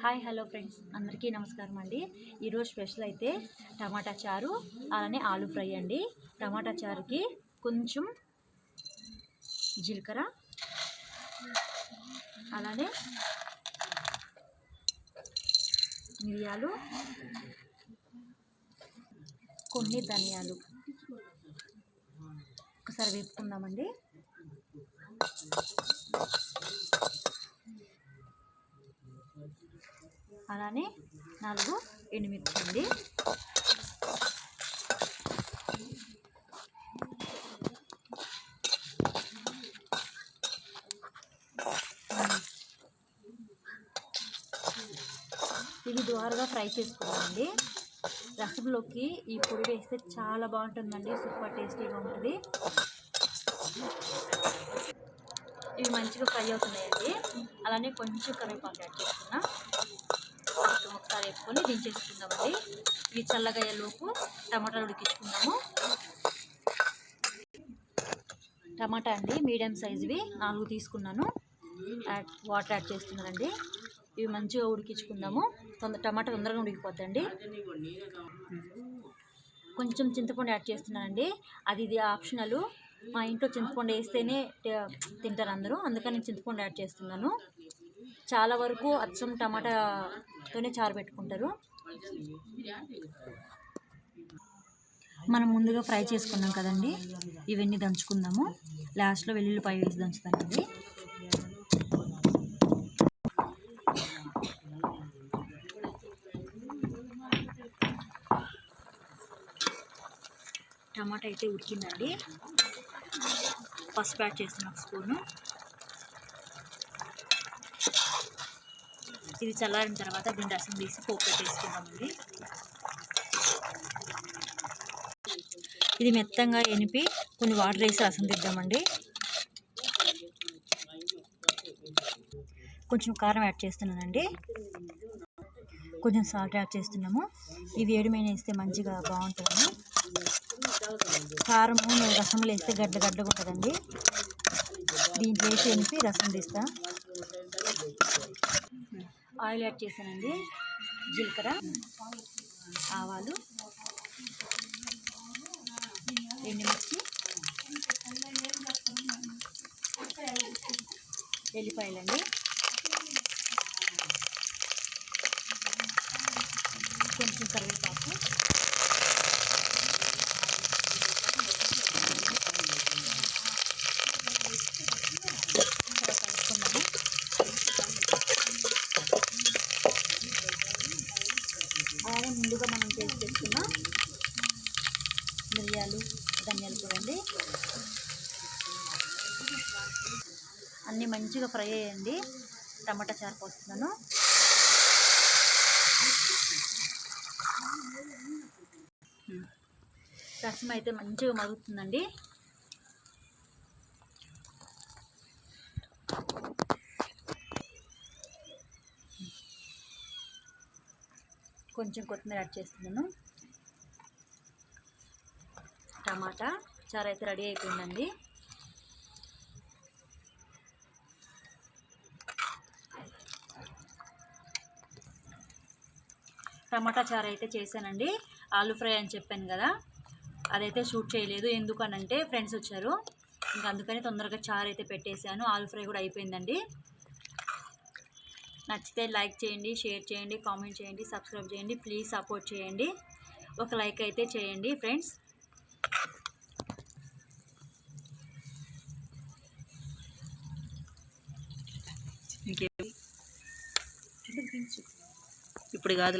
Hi hello friends. అందరికీ నమస్కారం అండి. ఈరోజు స్పెషల్ అయితే టమాటా చారు అలానే ఆలు ఫ్రై అండి. టమాటా చారుకి కొంచెం జీలకర్ర అలానే మిరియాలు కొన్ని ధనియాలు. ఒకసారి వేపుకుందామండి. అలానే నాలుగు ఎండుమిర్చి అండి ఇవి ద్వారగా ఫ్రై చేసుకోవాలండి. రసంలోకి ఈ పొడి వేస్తే చాలా బాగుంటుందండి. సూపర్ టేస్టీగా ఉంటుంది. ఇవి మంచిగా ఫ్రై అవుతున్నాయండి. అలానే కొంచెం కరివేపాకు యాడ్ చేసుకున్నా. కొంచెం ఒకసారి వేసుకొని దించేసుకుందామండి. ఇవి చల్లగా లోపు టమాటాలు ఉడికించుకుందాము. టమాటా అండి మీడియం సైజువి నాలుగు తీసుకున్నాను. యాడ్ వాటర్ యాడ్ చేస్తున్నానండి. ఇవి మంచిగా ఉడికించుకుందాము. తొందర టమాటా తొందరగా ఉడికిపోద్దండి. కొంచెం చింతపండు యాడ్ చేస్తున్నానండి. అది ఇది ఆప్షనల్. మా ఇంట్లో చింతపండు వేస్తేనే తింటారు అందరూ. అందుకని నేను చింతపండు యాడ్ చేస్తున్నాను. చాలా వరకు అచ్చం టమాటాతోనే చారు పెట్టుకుంటారు. మనం ముందుగా ఫ్రై చేసుకున్నాం కదండి. ఇవన్నీ దంచుకుందాము. లాస్ట్లో వెల్లుల్లిపాయ వేసి దంచుతానండి. టమాటా అయితే ఉడికిందండి. పసుపు యాడ్ చేసిన ఒక స్పూను. ఇది చల్లారిన తర్వాత దీని రసం తీసి పోపు పెట్టేసుకుందామండి ఇది మెత్తంగా ఎనిపి కొన్ని వాటర్ వేసి రసం తీద్దామండి. కొంచెం కారం యాడ్ చేస్తున్నానండి. కొంచెం సాల్ట్ యాడ్ చేస్తున్నాము. ఇవి ఏడుమైన వేస్తే మంచిగా బాగుంటుంది. కారము రసంలో వేస్తే గడ్డ గడ్డగా ఉంటుందండి. దీంట్లో వేసి ఎనిపి రసం తీస్తాను ఆయిల్ యాడ్ చేశానండి. జీలకర్ర ఆవాలు ఎండుమిర్చి ఎల్లిపాయలండి కొంచెం కరివేపాకు తర్వాత కలుపుకుందాము అలానే ముందుగా మనం చేసి పెట్టుకున్న మిరియాలు ధనియాలు చూడండి. అన్నీ మంచిగా ఫ్రై అయ్యండి. టమాటా చారు పోస్తున్నాను. రసం అయితే మంచిగా మరుగుతుందండి. కొంచెం కొత్తిమీర యాడ్ చేస్తున్నాను. టమాటా చారు అయితే రెడీ అయిపోయిందండి. టమాటా చారు అయితే చేశానండి. ఆలు ఫ్రై అని చెప్పాను కదా అదైతే షూట్ చేయలేదు. ఎందుకనంటే ఫ్రెండ్స్ వచ్చారు. ఇంకా అందుకని తొందరగా చారు అయితే పెట్టేశాను. ఆలు ఫ్రై కూడా అయిపోయిందండి. నచ్చితే లైక్ చేయండి షేర్ చేయండి కామెంట్ చేయండి సబ్స్క్రైబ్ చేయండి ప్లీజ్ సపోర్ట్ చేయండి. ఒక లైక్ అయితే చేయండి ఫ్రెండ్స్. ఇప్పుడు కాదు